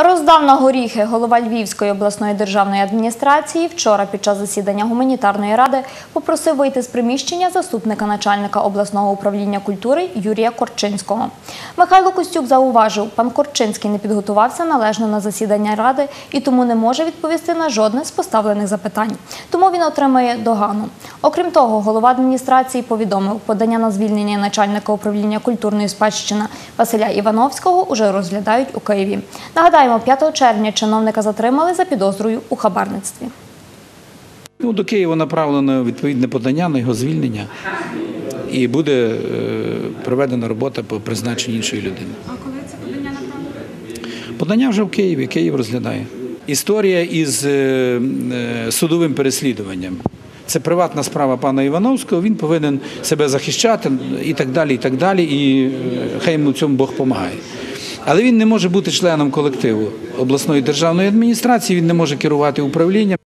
Роздав на горіхи голова Львівської обласної державної адміністрації вчора під час засідання гуманітарної ради попросив вийти з приміщення заступника начальника обласного управління культури Юрія Корчинського. Михайло Костюк зауважив, пан Корчинський не підготувався належно на засідання ради і тому не може відповісти на жодне з поставлених запитань. Тому він отримає догану. Окрім того, голова адміністрації повідомив, подання на звільнення начальника управління культурної спадщини Василя Івановського уже розглядають у Києві. Нагадаємо, 5 червня чиновника затримали за підозрою у хабарництві. Ну, до Києва направлено відповідне подання на його звільнення і буде е, проведена робота по призначенню іншої людини. А коли це подання направлено? Подання вже в Києві, Київ розглядає. Історія із е, е, судовим переслідуванням. Це приватна справа пана Івановського, він повинен себе захищати і так далі, і так далі, і хай йому в цьому Бог допомагає. Але він не може бути членом колективу обласної державної адміністрації, він не може керувати управлінням.